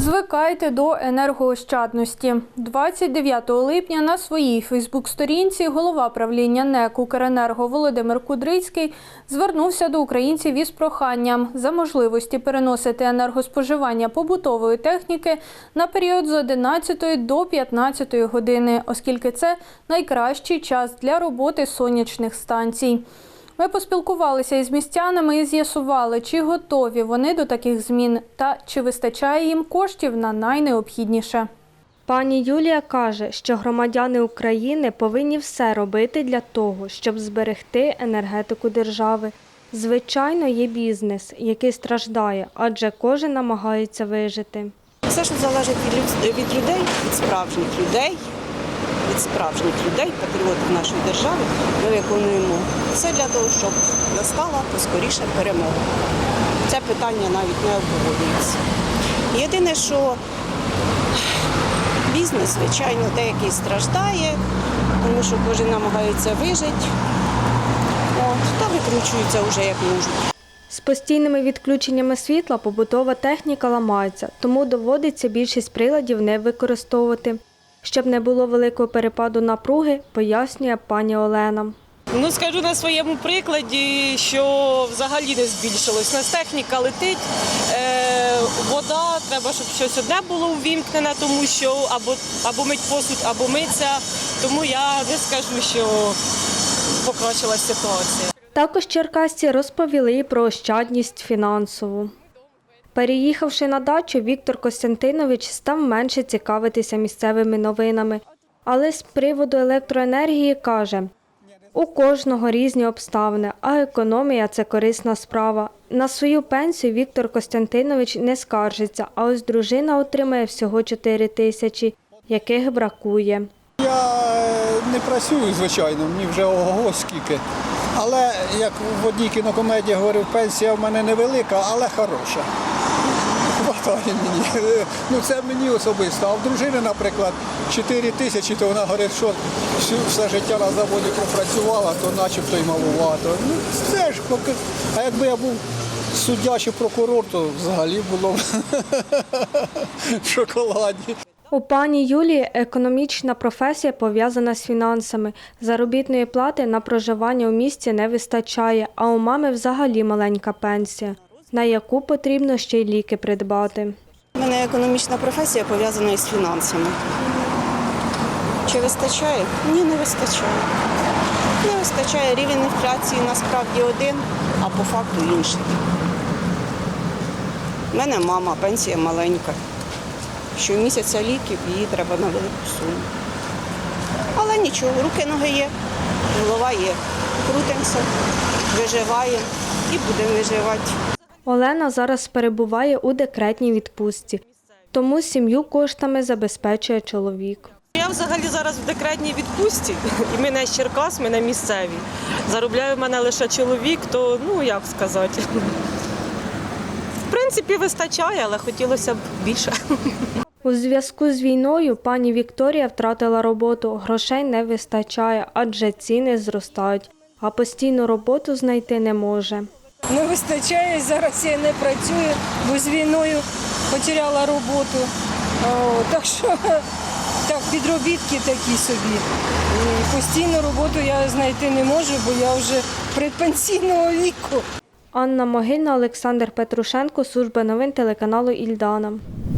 Звикайте до енергоощадності. 29 липня на своїй Фейсбук-сторінці голова правління НЕК «Укренерго» Володимир Кудрицький звернувся до українців із проханням за можливості переносити енергоспоживання побутової техніки на період з 11 до 15 години, оскільки це найкращий час для роботи сонячних станцій. Ми поспілкувалися із містянами і з'ясували, чи готові вони до таких змін та чи вистачає їм коштів на найнеобхідніше. Пані Юлія каже, що громадяни України повинні все робити для того, щоб зберегти енергетику держави. Звичайно, є бізнес, який страждає, адже кожен намагається вижити. Все, що залежить від, люд- від людей, від справжніх людей, від справжніх людей, патріотів нашої держави, ми виконуємо все для того, щоб настала поскоріше перемога. Це питання навіть не обговорюється. Єдине, що бізнес, звичайно, деякий страждає, тому що кожен намагається вижити, та викручуються вже як можуть. З постійними відключеннями світла побутова техніка ламається, тому доводиться більшість приладів не використовувати. Щоб не було великого перепаду напруги, пояснює пані Олена. Ну скажу на своєму прикладі, що взагалі не збільшилось. У нас техніка летить, е, вода, треба, щоб щось одне було увімкнене, тому що або, або мить посуд, або миться. Тому я не скажу, що покращилась ситуація. Також черкасці розповіли про ощадність фінансову. Переїхавши на дачу, Віктор Костянтинович став менше цікавитися місцевими новинами. Але з приводу електроенергії каже: у кожного різні обставини, а економія це корисна справа. На свою пенсію Віктор Костянтинович не скаржиться, а ось дружина отримає всього 4 тисячі, яких бракує. Я е, не працюю, звичайно, мені вже ого скільки. Але як в одній кінокомедії говорив, пенсія в мене невелика, але хороша. Хватає мені. Ну це мені особисто. А в дружини, наприклад, 4 тисячі, то вона говорить, що все життя на заводі пропрацювала, то начебто й малувато. Ну це ж поки. А якби я був суддя чи прокурор, то взагалі було б в шоколаді. У пані Юлії економічна професія пов'язана з фінансами. Заробітної плати на проживання у місті не вистачає, а у мами взагалі маленька пенсія, на яку потрібно ще й ліки придбати. У мене економічна професія пов'язана із фінансами. Чи вистачає? Ні, не вистачає. Не вистачає рівень інфляції насправді один, а по факту інший. У мене мама, пенсія маленька. Щомісяця ліків їй треба на велику суму. Але нічого, руки ноги є, голова є. Крутимося, виживаємо і будемо виживати. Олена зараз перебуває у декретній відпустці, тому сім'ю коштами забезпечує чоловік. Я взагалі зараз в декретній відпустці, і ми не з Черкас, ми не місцеві. Заробляє в мене лише чоловік, то ну як сказати. В принципі, вистачає, але хотілося б більше. У зв'язку з війною пані Вікторія втратила роботу, грошей не вистачає, адже ціни зростають, а постійну роботу знайти не може. Не вистачає, зараз я не працюю, бо з війною потеряла роботу. Так що так, підробітки такі собі. І постійну роботу я знайти не можу, бо я вже предпенсійного віку. Анна Могильна, Олександр Петрушенко, служба новин телеканалу Ільдана.